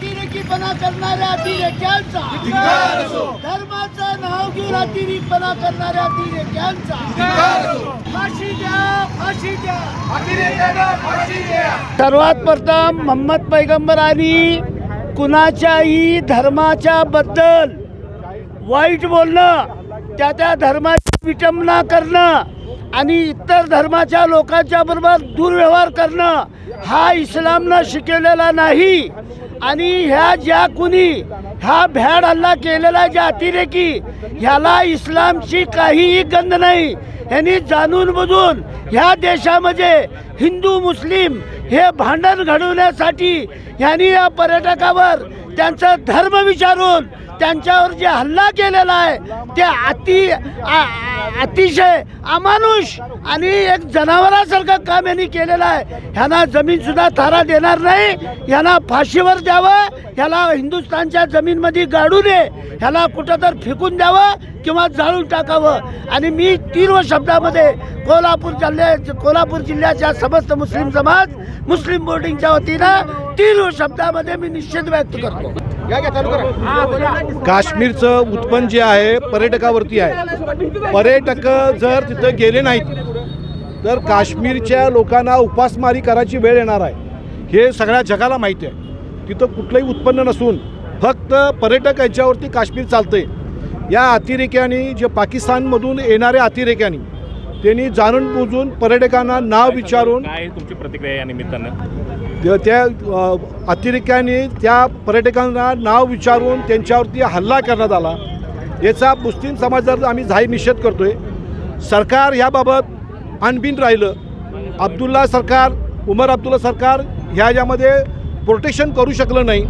अतिरेकीपणा करणाऱ्या अतिरेक्यांचा. धर्माचं नाव घेऊन अतिरेकपणा करणाऱ्या अतिरेक्यांचा. फाशी द्या फाशी द्या. सर्वात प्रथम मोहम्मद पैगंबरांनी कुणाच्याही धर्माच्या बद्दल वाईट बोलणं त्या त्या धर्माची विटंबना करणं आणि इतर धर्माच्या लोकांच्या बरोबर दुर्व्यवहार करणं हा इस्लामनं शिकवलेला नाही. आणि ह्या ज्या कुणी हा भ्याड हल्ला केलेला ज्या अतिरेकी ह्याला इस्लामची काहीही गंध नाही. यांनी जाणून बुजून ह्या देशामध्ये हिंदू मुस्लिम हे भांडण घडवण्यासाठी यांनी या पर्यटकावर त्यांचा धर्म विचारून त्यांच्यावर जे हल्ला केलेला आहे ते अति अतिशय अमानुष आणि एक जनावरासारखं काम यांनी केलेलं आहे. ह्यांना जमीनसुद्धा थारा देणार नाही. ह्यांना फाशीवर द्यावं. ह्याला हिंदुस्थानच्या जमीनमध्ये गाडू नये. ह्याला कुठं तर फेकून द्यावं किंवा जाळून टाकावं. आणि मी तीव्र शब्दामध्ये कोल्हापूर जिल्ह्या कोल्हापूर जिल्ह्याच्या समस्त मुस्लिम समाज मुस्लिम बोर्डिंगच्या वतीनं तीव्र शब्दामध्ये मी निषेध व्यक्त करतो. काश्मीरचं उत्पन्न जे आहे पर्यटकावरती आहे. पर्यटक जर तिथं गेले नाहीत तर काश्मीरच्या लोकांना उपासमारी करायची वेळ येणार आहे. हे सगळ्या जगाला माहिती आहे. तिथं कुठलंही उत्पन्न नसून फक्त पर्यटक यांच्यावरती काश्मीर चालतंय. या अतिरेक्यांनी जे पाकिस्तानमधून येणाऱ्या अतिरेक्यांनी त्यांनी जाणून बुजून पर्यटकांना नाव विचारून काय तुमची प्रतिक्रिया या निमित्तानं? त्या- अतिरेक्याने त्या पर्यटकांना नाव विचारून त्यांच्यावरती हल्ला करण्यात आला. याचा मुस्लिम समाजात आम्ही जाहीर निषेध करतो आहे सरकार ह्याबाबत अनबिन राहिलं. अब्दुल्ला सरकार उमर अब्दुल्ला सरकार ह्या ह्याच्यामध्ये प्रोटेक्शन करू शकलं नाही.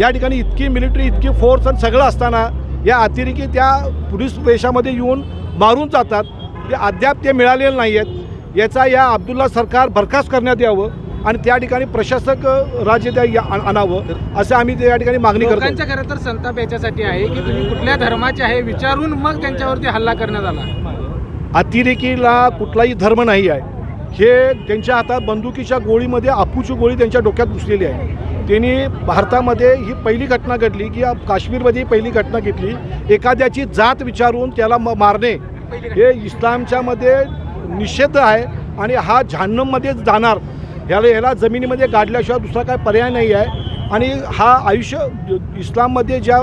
या ठिकाणी इतकी मिलिटरी इतकी फोर्स आणि सगळं असताना या अतिरेकी त्या पोलीस वेशामध्ये येऊन मारून जातात. ते अद्याप ते मिळालेले नाही आहेत याचा या अब्दुल्ला सरकार बरखास्त करण्यात यावं. आणि त्या ठिकाणी प्रशासक राज्य त्या आणावं असं आम्ही त्या ठिकाणी मागणी करतो. लोकांच्या खरं तर संताप याच्यासाठी आहे की तुम्ही कुठल्या धर्माचे आहे विचारून मग त्यांच्यावरती हल्ला करण्यात आला. अतिरेकीला कुठलाही धर्म नाही आहे. हे त्यांच्या हातात बंदुकीच्या गोळीमध्ये अपूची गोळी त्यांच्या डोक्यात घुसलेली आहे. त्यांनी भारतामध्ये ही पहिली घटना घडली की काश्मीरमध्ये ही पहिली घटना घेतली. एखाद्याची जात विचारून त्याला म मारणे हे इस्लामच्यामध्ये निषेध आहे आणि हा जहान्नममध्येच जाणार ह्याला ह्याला जमिनीमध्ये गाडल्याशिवाय दुसरा काय पर्याय नाही आहे आणि हा आयुष्य इस्लाममध्ये ज्या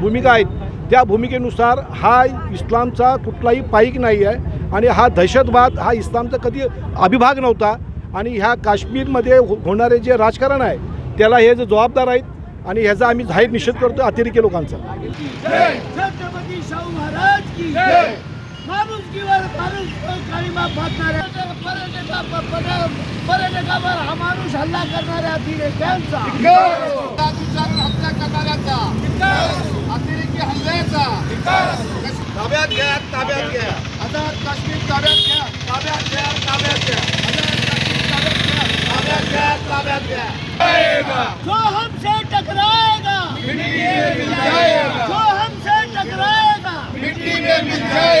भूमिका आहेत त्या भूमिकेनुसार हा इस्लामचा कुठलाही पाईक नाही आहे आणि हा दहशतवाद हा इस्लामचा कधी अभिभाग नव्हता आणि ह्या काश्मीरमध्ये हो- होणारे जे राजकारण आहे त्याला हे जे जबाबदार आहेत आणि ह्याचा आम्ही जाहीर निषेध करतो अतिरेकी लोकांचा पर्यटकावर हा माणूस हल्ला करणाऱ्या अतिरेक्यांचा. हत्या करणाऱ्याचा अतिरेकी हल्ल्याचा. ताब्यात घ्या ताब्यात घ्या. आझाद काश्मीर ताब्यात घ्या ताब्यात घ्या ताब्यात घ्या. आझाद काश्मीर ताब्यात घ्या ताब्यात घ्या ताब्यात घ्या. जो हमसे टकराएगा जो हमसे टकराएगा मिट्टी में मिल जाए